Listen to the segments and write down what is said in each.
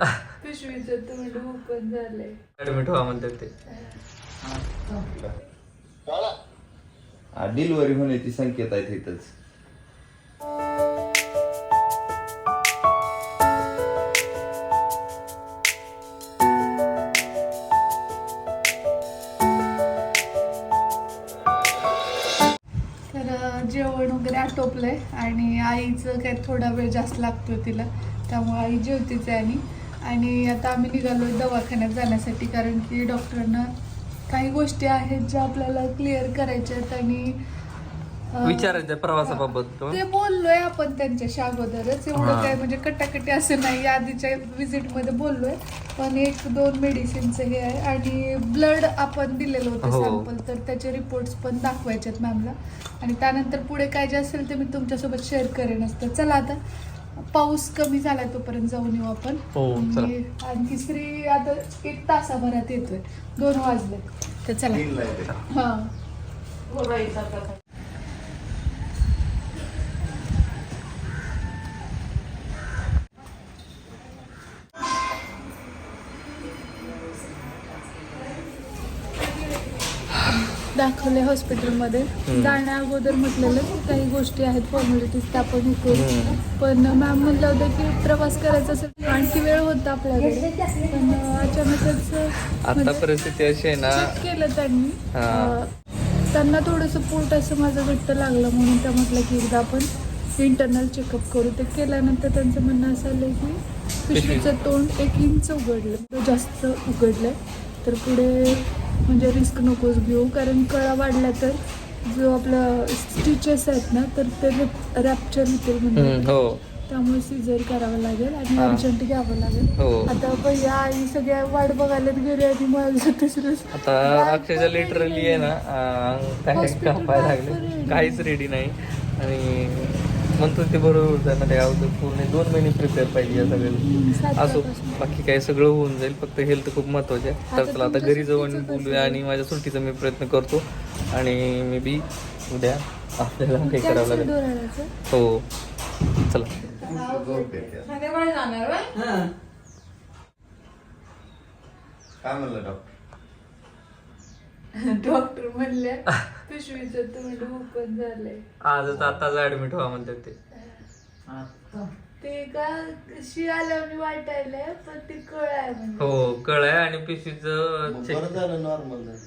पिशवीचं तोंड ओपन झालंय ऍडमिट व्हा म्हणतात ते डिलिव्हरी होण्याची संकेत आहेत इथंच. तर जेवण वगैरे आटोपलंय आणि आईचं काय थोडा वेळ जास्त लागतो तिला. त्यामुळे आई जेवतीच आहे आणि आणि आता आम्ही निघालो दवाखान्यात जाण्यासाठी कारण की डॉक्टरांना काही गोष्टी आहेत ज्या आपल्याला क्लिअर करायच्या आहेत आणि अं, विचारायचं प्रवासाबाबत ते. बोललोय आपण त्यांच्याशी अगोदरच. एवढं हा. काय म्हणजे कटाकटी असं नाही आधीच्या विजिटमध्ये बोललोय. पण एक दोन मेडिसिनचं हे आहे आणि ब्लड आपण दिलेलं होतं हो. सॅम्पल तर त्याचे रिपोर्ट्स पण दाखवायचे आहेत मॅमला आणि त्यानंतर पुढे काय जे असेल ते मी तुमच्यासोबत शेअर करेनच. तर चला आता पाऊस कमी झालाय तोपर्यंत जाऊन येऊ आपण. हो, चला. आणि आणखी श्री आता एक तासाभरात येतोय. दोन वाजले. तर चला. येते. हा. दाखवले हॉस्पिटलमध्ये जाण्या अगोदर म्हटलेलं की काही गोष्टी आहेत फॉर्मॅलिटीज त्या आपण हे करू. पण मॅम म्हणलं होतं की प्रवास करायचा असेल आणखी वेळ होता आपल्याकडे. पण अचानकच आता म्हणजे परिस्थिती अशी आहे ना. केलं त्यांनी. त्यांना थोडंसं पोट असं माझं घट्ट लागलं म्हणून त्या म्हटलं की एकदा आपण इंटरनल चेकअप करू. ते केल्यानंतर त्यांचं म्हणणं असं आलं की पिशवीचं तोंड एक इंच उघडलं. जास्त उघडलंय. तर पुढे म्हणजे रिस्क नकोच घेऊ. कारण कळा वाढल्या तर जो आपला स्टिचेस आहेत ना तर ते रॅप्चर होतील म्हणजे हो. त्यामुळे सिजर करावं लागेल आणि. अर्जंट घ्यावं लागेल. हो. आता भैया आई सगळ्या वाट बघायला गेले आणि माझं तिसरंच आता अक्षरशः लिटरली आहे ना लागले. ready. काहीच रेडी नाही. आणि म्हणतो ते बरोबर जाणार त्या अगोदर पूर्ण दोन महिने प्रिपेअर पाहिजे या सगळ्याला असो बाकी काय सगळं होऊन जाईल. फक्त हेल्थ खूप महत्त्वाचे आहे. तर आता चला आता घरी जाऊन बोलूया आणि माझ्या सुट्टीचा मी प्रयत्न करतो. आणि मे बी उद्या आपल्याला काही करावं लागेल. हो. चला. काय म्हणलं डॉक्टर? डॉक्टर म्हणले पिशवीचं तोंड ओपन झालंय. आजच आताच ऍडमिट व्हा म्हणतात ते. ते का शी आल्यावर वाटायलंय पण ते कळ आहे म्हणजे हो कळ आहे आणि बरं झालं नॉर्मल झालं.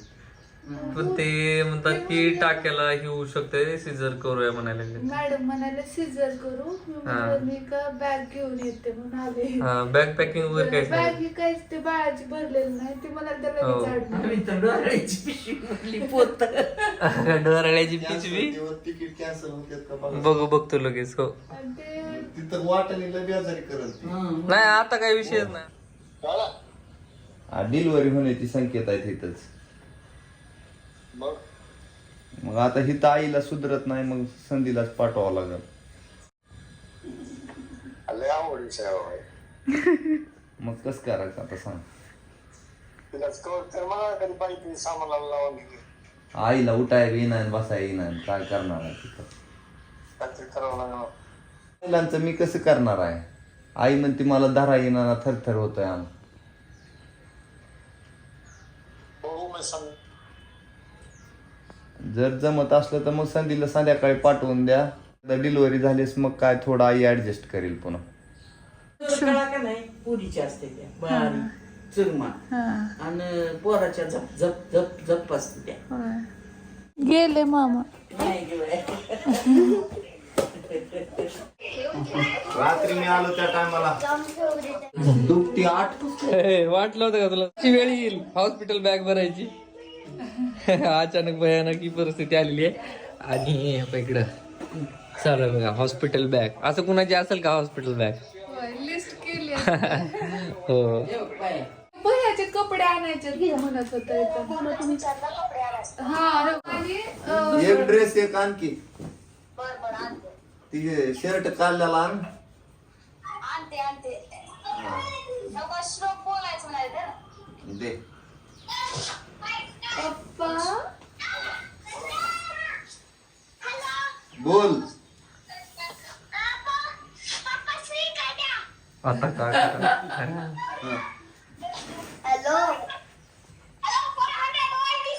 पण ते म्हणतात की टाक्याला हे होऊ शकते सिजर करूया म्हणायला लागले. मॅडम म्हणाले सिजर करू. मी म्हणलं, मी का बॅग घेऊन येते म्हणून आले. बॅग पॅकिंग वगैरे काहीच बॅग नाही. ही काहीच ते बाळाची भरलेली नाही ती मला त्याला हो. डोराळ्याची पिशवी तिकीट कॅन्सल होते का बघा. बघू बघतो लगेच हो. आणि ते तिथं वाटाने लय बेजारी करत ती. नाही आता काही विषयच नाही. डिलिव्हरी होण्याची संकेत आहेत इथंच मग? आता हिथं आईला सुधरत नाही मग संधीलाच पाठवावं लागेल. लय आवडीचं आहे बाबा. मग कसं करायचं आता सांग. तिला तर मला कधी पाहिजे सामानाला लावून घे. आईला उठाय येईना बसाय येईना काय करणार आहे तिथं? काहीतरी करावं लागणार महिलांचं मी कसं करणार आहे? आई म्हणते मला धरा येणार थरथर होतोय आम बघू मी सांग जर जमत असलं तर मग संधीला संध्याकाळी पाठवून द्या. डिलिव्हरी झालीस मग काय थोडं आई ऍडजस्ट करेल पुन्हा. कळा का नाही? पुरीची असते त्या बारीक चुरमा. हा. आणि पोराच्या झप झप झप झप असते त्या. होय. गेले मामा. नाही. रात्री मी आलो त्या टायमाला. दुपटी आठ. वाटलं होतं का तुला? ती वेळ येईल? हॉस्पिटल बॅग भरायची? अचानक भयानक ही परिस्थिती आलेली आहे. आणि आता इकडं चालू आहे बघा हॉस्पिटल बॅग असं कुणाची असेल का हॉस्पिटल बॅग लिस्ट केली हो. भैयाचे कपडे आणायचे ते म्हणत होते हा अं, एक ड्रेस एक आणखी. ती शर्ट काढलेला आण. आणते आणते. बोलायचं दे. पप्पा बोल. आता काय hello hello four hundred one T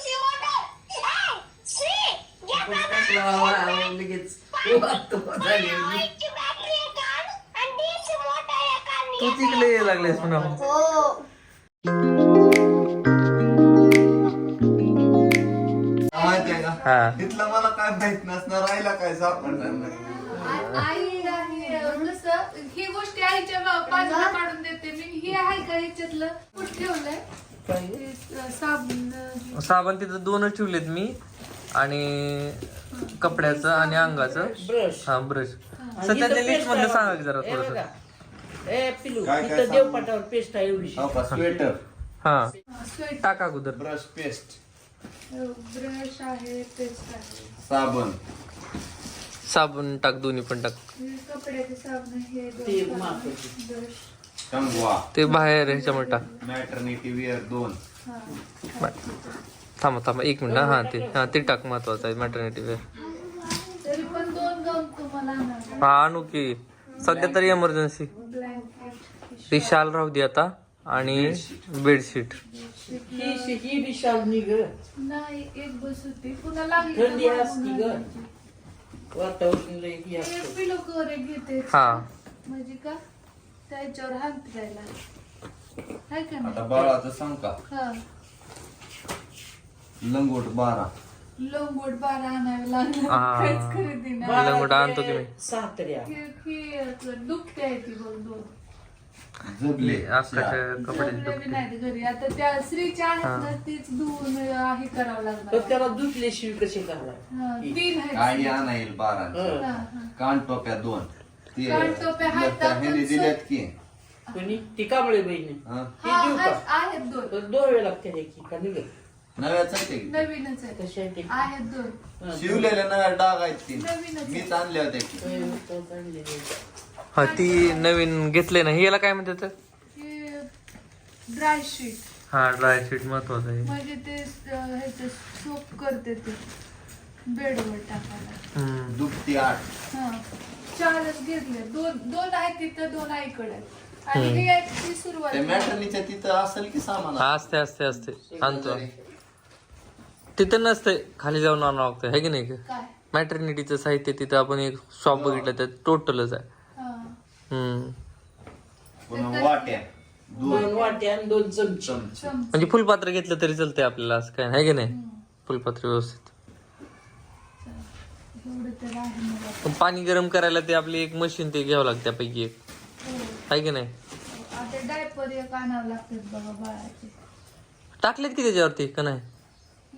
हा. तिथलं मला काय माहीत नसणार राहिला काय सापडणार नाही. आई आहे कसं ही गोष्टी आईच्या बा- बाजूला काढून देते मी. ही आहे का ह्याच्यातलं कुठं ठेवलंय? ते साबण. साबण तिथं दोनच ठेवलेत मी. आणि कपड्याचं आणि अंगाचं. ब्रश. हा ब्रश. सध्याच्या लिस्ट मधलं सांगा की जरा थोडस. ए पिलू काय काय इथं देवपाटावर पेस्ट आहे एवढी हो का? स्वेटर. हा. स्वेट टाका अगोदर. Brush paste. ब्रश आहे पेस्ट आहे. साबण. साबण टाक दोन्ही पण टाक. हे कपड्याचे साबण हे दोन ते साबण, मापाचे. ब्रश. कंगवा. ते बाहेर ह्याच्यामध्ये टाक. मॅटर्निटी वेअर दोन. हा. थांबा थांबा एक मिनिट हा ते हा ते टाक महत्वाचं आहे मॅटर्निटी वेअर. तरी पण दोन गाऊन तुम्हाला आणावं हा आणू की. सध्या तरी एमर्जन्सी ब्लँकेट ती शाल राहू दे आता. आणि बेडशीट ही ही बी नाही एक बस होती. पुन्हा लागली थंडी तर असती ग. मागून वातावरण लय हे असतं. एक घेते. हा. म्हणजे का? त्याच्यावर हात द्यायला हाय का आता नाही बाळाचं सांग का? हा. लंगोट बारा. लोंगोट बारा आणावे लागलं. हा. काहीच खरेदी नाही. लंगोट आणतो की मी. सहा तरी आण. ही दुखते आहे ती बघ दोन. झबले आकाच्या कपडे जमले बी नाहीत घरी. आता त्या स्त्रीच्या आहेत ना तीच धुवून हे करावं पण लागणार त्याला दुखल्याशिवाय कसे करणार? हा, तीन आहेत काळी आणा येईल बारा. कान टोप्या दोन. ते कानटोप्या हातात ह्याने दिल्यात की. कोणी? ती कांबळे बहिणी. हं? ती देऊ का? आहेत दोन. दोन लागते की का नव्याच आहे ते. नवीनच आहे कशी आहे ते. आहेत दोन. हं. शिवलेल्या नव्या डाग आहेत ती. नवीनच आहे. मीच आणल्या होत्या की. होय, तो चांगली आहे. हा ती नवीन घेतले ना याला काय म्हणतात हे ड्राय शीट हा ड्राय शीट महत्वाचं आहे. म्हणजे ते ह्याचं सोप करते ते. बेडवर टाकायला. हम्म. दुपटी आठ हा. चारच घेतले. दोन दोन आहेत तिथं दोन आईकडे आहेत. आणि हे आहे ती सुरुवात. त्या मॅटर्नीच्या तिथं असेल की सामान हा असते असते असते. आणतो. तिथं नसते. खाली जाऊन आणावं लागतं. है की नाही? काय? मॅटर्निटीचं साहित्य तिथं आपण एक शॉप बघितलं त्यात टोटलच आहे. हम्म. पुन्हा वाट्या दोन दोन वाट्या आणि दोन चमचे. चमचे. चमचे म्हणजे फुलपात्र घेतलं तरी चालतंय आपल्याला असं काय आहे की नाही? फुलपात्र व्यवस्थित. एवढं तर आहे मला पण पाणी गरम करायला ते आपली एक मशीन ते घ्यावं लागतं त्यापैकी एक. हो. आहे की नाही? आता डायपर एक आणावं लागतात बघा बाळाचे. टाकलेत की त्याच्यावरती का नाही?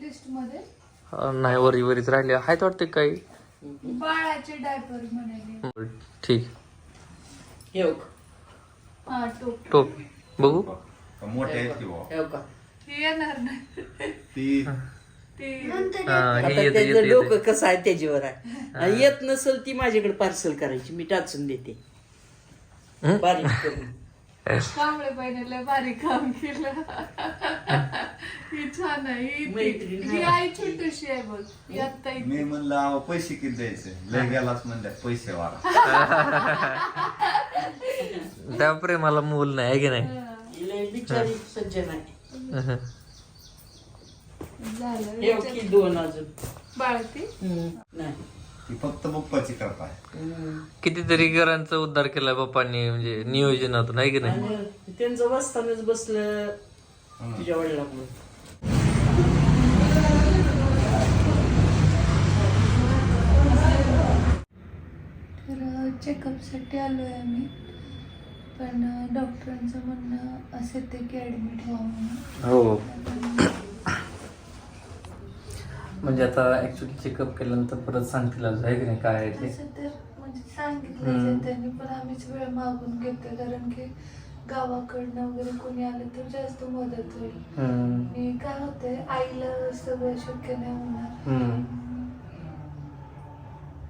लिस्टमध्ये? अं, नाही वरी वरीच राहिले. आहेत वाटते काही? बाळाचे डायपर म्हणाले. बरं, ठीक. बघ. हा टोप. टोप. बघू. मोठ्या आहेत की बुवा. हे बघ हे येणार नाही. ती ते हा आता हे येतं त्याचं येतं डोकं येतं. कसं आहे त्याच्यावर आहे. आणि येत नसेल ती माझ्याकडे पार्सल करायची मी टाचून देते? बारीक करून. कांबळे पाहिजे लय भारी काम केलं. ही छान आहे ही ती- मैत्रीण ही आई छोटीशी आहे बघ. ही आत्ता इथे. मी म्हणलं अहो, पैसे किती द्यायचे? लय गेलाच म्हणल्या पैसे वारा त्या प्रेमाला मूल नाही आहे की नाही? हिला बिचारी सज्जन आहे हं. झालं बघ, दोन अजून. बाळ ती नाही. ती फक्त पप्पाची कृपा आहे. हम्म. कितीतरी घरांचा उद्धार केलाय बाप्पांनी म्हणजे नियोजनातून आहे की नाही? आणि त्यांचं बसतानाच बसलं तुझ्या वडिलाकडून तर चेकअपसाठी आलो आहे आम्ही. पण डॉक्टरांचं म्हणणं असे ते की ॲडमिट व्हावं म्हणून. हो. म्हणजे आता ऍक्च्युली चेकअप केल्यानंतर परत सांगतील आज आहे की नाही काय आहे ते? तसं तर म्हणजे सांगितलं त्यांनी पण आम्हीच वेळ मागून घेतोय कारण की गावाकडनं वगैरे कोणी आलं तर जास्त मदत होईल. हम्म. आणि काय होतंय आईला सगळं शक्य नाही होणार. हम्म.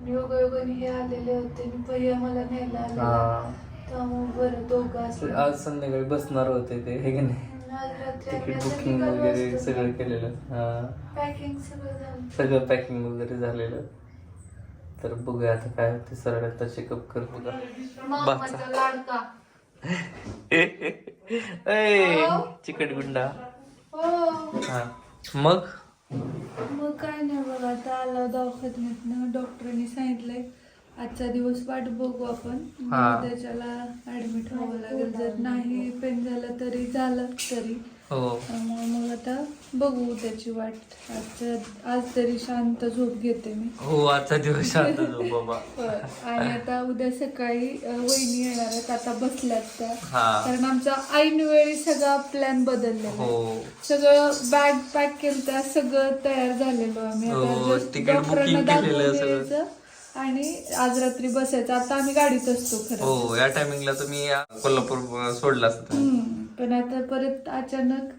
योगायोगाने हे आलेले होते आणि भैया मला न्यायला आले हा. त्यामुळे बरं दोघं तर असलं आज संध्याकाळी बसणार होते ते हे की नाही? आज रात्री आम्ही तिकीट असं बुकिंग निघालो वगैरे असतो. सगळं केलेलं. हा. पॅकिंग सगळं झालं. सगळं पॅकिंग वगैरे झालेलं. तर बघूया आता काय होते. सरळ आता चेकअप कर बघा. मामाचा लाडका. ए चिकट गुंडा हो. हा. मग? मग काय नाही बघा आता आला दवाखान्यातनं डॉक्टरांनी सांगितलंय आजचा दिवस वाट बघू आपण. मग. त्याच्याला ऍडमिट व्हावं लागेल. जर नाही पेन झालं तरी झालं तरी. हो. त्यामुळे मग आता बघू त्याची वाट. आजच्या आज तरी शांत झोप घेते मी. हो आजचा दिवस शांत झोप बाबा. होय. आणि आता उद्या सकाळी अ, वहिनी येणार आहेत आता बसल्यात त्या. हा. कारण आमचा ऐन वेळी सगळा प्लॅन बदललेला आहे. हो. सगळं बॅग पॅक केलं त्या सगळं तयार झालेलो आम्ही. हो, आता just तिकीट डॉक्टरांना booking केलेलं दाखवून सगळं. यायचं आणि आज रात्री बसायचं. आता आम्ही गाडीत असतो खरं हो या टायमिंगला तुम्ही कोल्हापूर सोडला असता. पण आता परत अचानक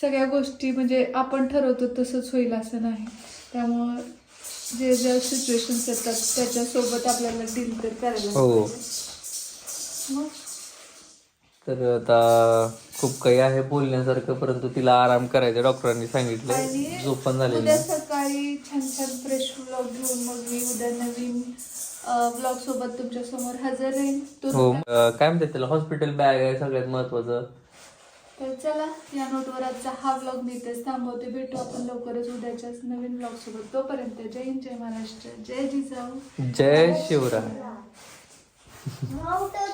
सगळ्या गोष्टी म्हणजे आपण ठरवतो तसंच होईल असं नाही. त्यामुळं जे जे सिच्युएशन्स येतात त्याच्यासोबत आपल्याला डील तर करायला हो. मग? तर आता खूप काही आहे बोलण्यासारखं परंतु तिला आराम करायचा. डॉक्टरांनी सांगितलं. आणि झोप पण झालेली उद्या नाही. सकाळी छान छान फ्रेश व्लॉग घेऊन मग मी उद्या नवीन व्लॉग सोबत तुमच्यासमोर हजर राहीन. तो हो अं, काय म्हणतात त्याला? हॉस्पिटल बॅग आहे सगळ्यात महत्वाचं. तर चला या नोटवर आजचा हा व्लॉग मी इथेच थांबवते. भेटू आपण लवकरच उद्याच्याच नवीन व्लॉग सोबत. तोपर्यंत जय हिंद जय महाराष्ट्र जय जिजाऊ. जय शिवराय.